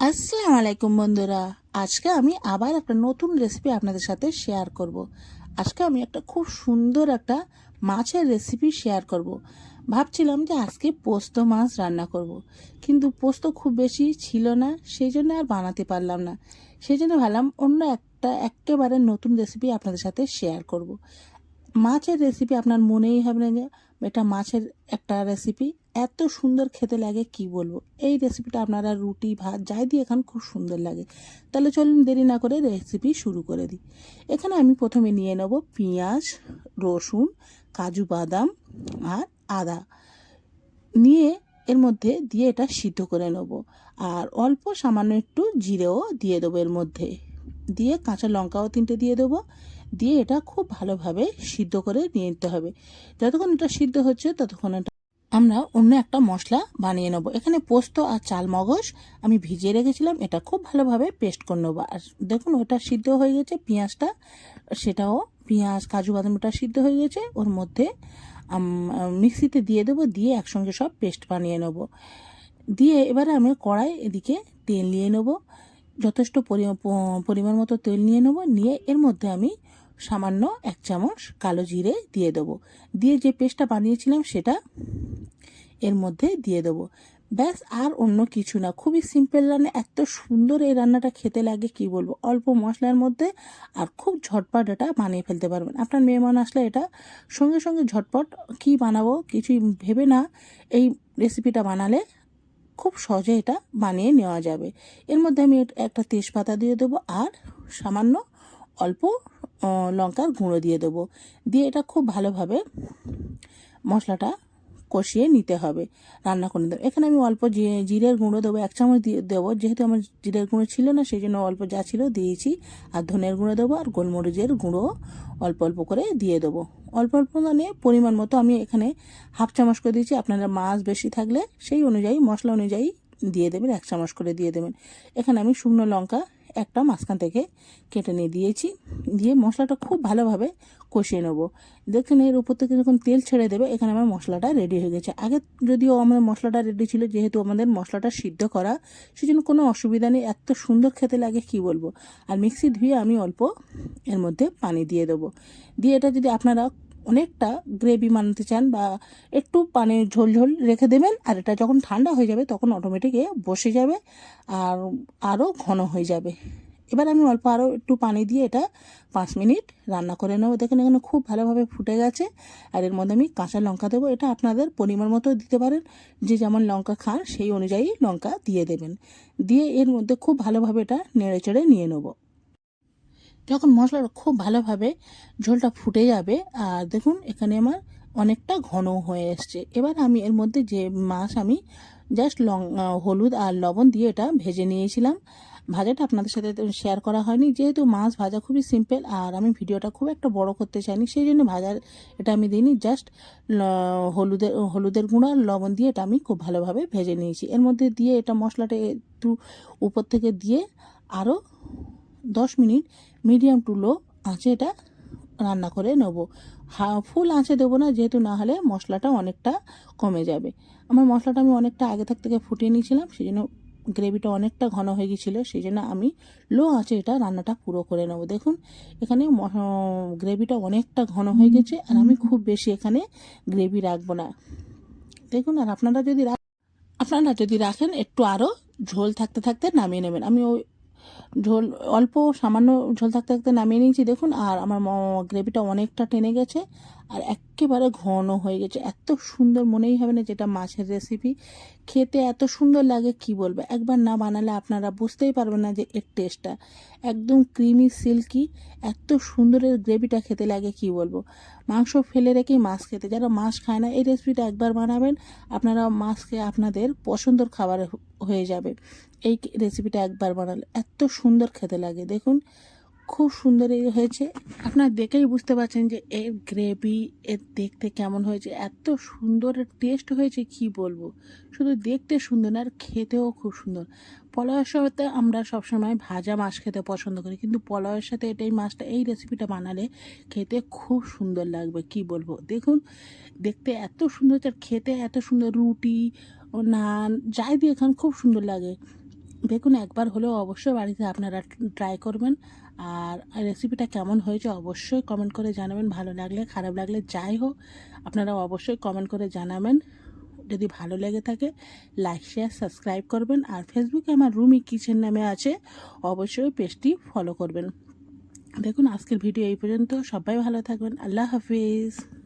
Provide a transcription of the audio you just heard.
আসসালামু আলাইকুম বন্ধুরা আজকে আমি আবার একটা নতুন রেসিপি আপনাদের সাথে শেয়ার করব। আজকে আমি একটা খুব সুন্দর একটা মাছের রেসিপি শেয়ার করব। ভাবছিলাম যে আজকে পোস্ত মাছ রান্না করব। কিন্তু পোস্ত খুব বেশি ছিল না সেই জন্য আর বানাতে পারলাম না সেই জন্য ভাবলাম অন্য একটা একেবারে নতুন রেসিপি আপনাদের সাথে শেয়ার করব। মাছের রেসিপি আপনার মনেই হবে না যে এটা মাছের একটা রেসিপি এত সুন্দর খেতে লাগে, কি বলব? এই রেসিপিটা আপনারা রুটি, ভাত, যাই দিয়ে খান, খুব সুন্দর লাগে। তাহলে চলুন দেরি না করে রেসিপি শুরু করে দিই। এখানে আমি প্রথমে নিয়ে নেব পেঁয়াজ, রসুন, কাজু বাদাম আর আদা। নিয়ে এর মধ্যে দিয়ে এটা সিদ্ধ করে নেব। আর অল্প সামান্য একটু জিরেও দিয়ে দেবো এর মধ্যে। দিয়ে কাঁচা লঙ্কাও তিনটে দিয়ে দেবো। দিয়ে এটা খুব ভালোভাবে সিদ্ধ করে নিয়ে নিতে হবে। যতক্ষণ এটা সিদ্ধ হচ্ছে ততক্ষণ এটা আমরা অন্য একটা মশলা বানিয়ে নেব। এখানে পোস্ত আর চাল মগজ আমি ভিজিয়ে রেখেছিলাম, এটা খুব ভালোভাবে পেস্ট করে নেব। আর দেখুন, ওটা সিদ্ধ হয়ে গেছে পেঁয়াজটা, সেটাও পেঁয়াজ, কাজু বাদামটা সিদ্ধ হয়ে গেছে। ওর মধ্যে মিক্সিতে দিয়ে দেবো, দিয়ে একসঙ্গে সব পেস্ট বানিয়ে নেব। দিয়ে এবারে আমি কড়াই এদিকে তেল নিয়ে নেব। যথেষ্ট পরিমাণ মতো তেল নিয়ে নেব। নিয়ে এর মধ্যে আমি সামান্য এক চামচ কালো জিরে দিয়ে দেবো। দিয়ে যে পেস্টটা বানিয়েছিলাম সেটা এর মধ্যে দিয়ে দেবো। ব্যাস, আর অন্য কিছু না। খুবই সিম্পল রান্না, এত সুন্দর এই রান্নাটা খেতে লাগে, কি বলব? অল্প মশলার মধ্যে আর খুব ঝটপট এটা বানিয়ে ফেলতে পারবেন। আপনার মেহমান আসলে এটা সঙ্গে সঙ্গে ঝটপট কি বানাবো কিছুই ভেবে না, এই রেসিপিটা বানালে খুব সহজে এটা বানিয়ে নেওয়া যাবে। এর মধ্যে আমি একটা তেজপাতা দিয়ে দেবো আর সামান্য অল্প লঙ্কার গুঁড়ো দিয়ে দেবো। দিয়ে এটা খুব ভালোভাবে মশলাটা কষিয়ে নিতে হবে। রান্না করে দেবো এখানে আমি অল্প জিরের গুঁড়ো দেবো, এক চামচ দিয়ে দেবো। যেহেতু আমার জিরের গুঁড়ো ছিল না সেই জন্য অল্প যা ছিল দিয়েছি। আর ধনের গুঁড়ো দেবো আর গোলমরিচের গুঁড়ো অল্প অল্প করে দিয়ে দেবো। অল্প অল্প মানে পরিমাণ মতো আমি এখানে হাফ চামচ করে দিয়েছি। আপনারা মাছ বেশি থাকলে সেই অনুযায়ী, মশলা অনুযায়ী দিয়ে দেবেন, এক চামচ করে দিয়ে দেবেন। এখানে আমি শুকনো লঙ্কা একটা মাঝখান থেকে কেটে নিয়ে দিয়েছি। দিয়ে মশলাটা খুব ভালোভাবে কষিয়ে নেব। দেখুন, এর উপর থেকে যখন তেল ছেড়ে দেবে, এখানে আমার মশলাটা রেডি হয়ে গেছে। আগে যদিও আমাদের মশলাটা রেডি ছিল, যেহেতু আমাদের মশলাটা সিদ্ধ করা সেই জন্য কোনো অসুবিধা নেই। এত সুন্দর খেতে লাগে, কি বলব? আর মিক্সি ধুয়ে আমি অল্প এর মধ্যে পানি দিয়ে দেবো। দিয়ে এটা যদি আপনারা অনেকটা গ্রেভি বানাতে চান বা একটু পানি ঝোল ঝোল রেখে দেবেন আর এটা যখন ঠান্ডা হয়ে যাবে তখন অটোমেটিক এ বসে যাবে আর আরও ঘন হয়ে যাবে। এবার আমি অল্প আরও একটু পানি দিয়ে এটা পাঁচ মিনিট রান্না করে নেব। দেখুন এখানে খুব ভালোভাবে ফুটে গেছে আর এর মধ্যে আমি কাঁচা লঙ্কা দেবো। এটা আপনাদের পরিমাণ মতো দিতে পারেন। যে যেমন লঙ্কা খান সেই অনুযায়ী লঙ্কা দিয়ে দেবেন। দিয়ে এর মধ্যে খুব ভালোভাবে এটা নেড়ে চেড়ে নিয়ে নেব। যখন মশলাটা খুব ভালোভাবে ঝোলটা ফুটে যাবে, আর দেখুন এখানে আমার অনেকটা ঘন হয়ে এসছে। এবার আমি এর মধ্যে যে মাছ আমি জাস্ট লং হলুদ আর লবণ দিয়ে এটা ভেজে নিয়েছিলাম। ভাজাটা আপনাদের সাথে শেয়ার করা হয়নি, যেহেতু মাছ ভাজা খুবই সিম্পল আর আমি ভিডিওটা খুব একটা বড় করতে চাইনি, সেই জন্য ভাজার এটা আমি দিইনি জাস্ট হলুদের হলুদের গুঁড়ো আর লবণ দিয়ে এটা আমি খুব ভালোভাবে ভেজে নিয়েছি। এর মধ্যে দিয়ে এটা মশলাটা একটু উপর থেকে দিয়ে আরও দশ মিনিট মিডিয়াম টু লো আঁচে এটা রান্না করে নেব। ফুল আঁচে দেবো না, যেহেতু না হলে মশলাটা অনেকটা কমে যাবে। আমার মশলাটা আমি অনেকটা আগে থাক থেকে ফুটিয়ে নিয়েছিলাম সেই জন্য গ্রেভিটা অনেকটা ঘন হয়ে গিয়েছিল সেই জন্য আমি লো আঁচে এটা রান্নাটা পুরো করে নেব। দেখুন, এখানে গ্রেভিটা অনেকটা ঘন হয়ে গেছে, আর আমি খুব বেশি এখানে গ্রেভি রাখব না। দেখুন, আর আপনারা যদি আপনারা যদি রাখেন, একটু আরও ঝোল থাকতে থাকতে নামিয়ে নেবেন। আমি ওই ঝোল, অল্প সামান্য ঝোল থাকতে থাকতে নামিয়ে নিয়েছি। দেখুন, আর আমার গ্রেভিটা অনেকটা টেনে গেছে। আর একেবারে ঘন হয়ে গেছে। এত সুন্দর মনেই হবে না যেটা মাছের রেসিপি খেতে এত সুন্দর লাগে, কি বলব? একবার না বানালে আপনারা বুঝতেই পারবেন না যে এর টেস্টটা একদম ক্রিমি সিল্কি এত সুন্দরের গ্রেভিটা খেতে লাগে, কি বলব? মাংস ফেলে রেখেই মাছ খেতে। যারা মাছ খায় না, এই রেসিপিটা একবার বানাবেন, আপনারা মাছকে আপনাদের পছন্দর খাবার হয়ে যাবে। এই রেসিপিটা একবার বানালে এত সুন্দর খেতে লাগে। দেখুন খুব সুন্দর হয়েছে। আপনারা দেখেই বুঝতে পারছেন যে এর গ্রেভি এর দেখতে কেমন হয়েছে। এত সুন্দর টেস্ট হয়েছে, কি বলব? শুধু দেখতে সুন্দর আর খেতেও খুব সুন্দর। পলাওয়ের সাথে আমরা সবসময় ভাজা মাছ খেতে পছন্দ করি, কিন্তু পলাওয়ের সাথে এটাই মাছটা, এই রেসিপিটা বানালে খেতে খুব সুন্দর লাগবে, কি বলব? দেখুন, দেখতে এত সুন্দর আর খেতে এত সুন্দর, রুটি, নান, যাই দিয়ে খান, খুব সুন্দর লাগে। দেখুন, একবার হলেও অবশ্যই বাড়িতে আপনারা ট্রাই করবেন। আর রেসিপিটা কেমন হয়েছে অবশ্যই কমেন্ট করে জানাবেন। ভালো লাগলে, খারাপ লাগলে যাই হোক আপনারা অবশ্যই কমেন্ট করে জানাবেন। যদি ভালো লেগে থাকে লাইক শেয়ার সাবস্ক্রাইব করবেন। আর ফেসবুকে আমার রুমি কিচেন নামে আছে, অবশ্যই পেজটি ফলো করবেন। দেখুন, আজকের ভিডিও এই পর্যন্ত। সবাই ভালো থাকবেন। আল্লাহ হাফিজ।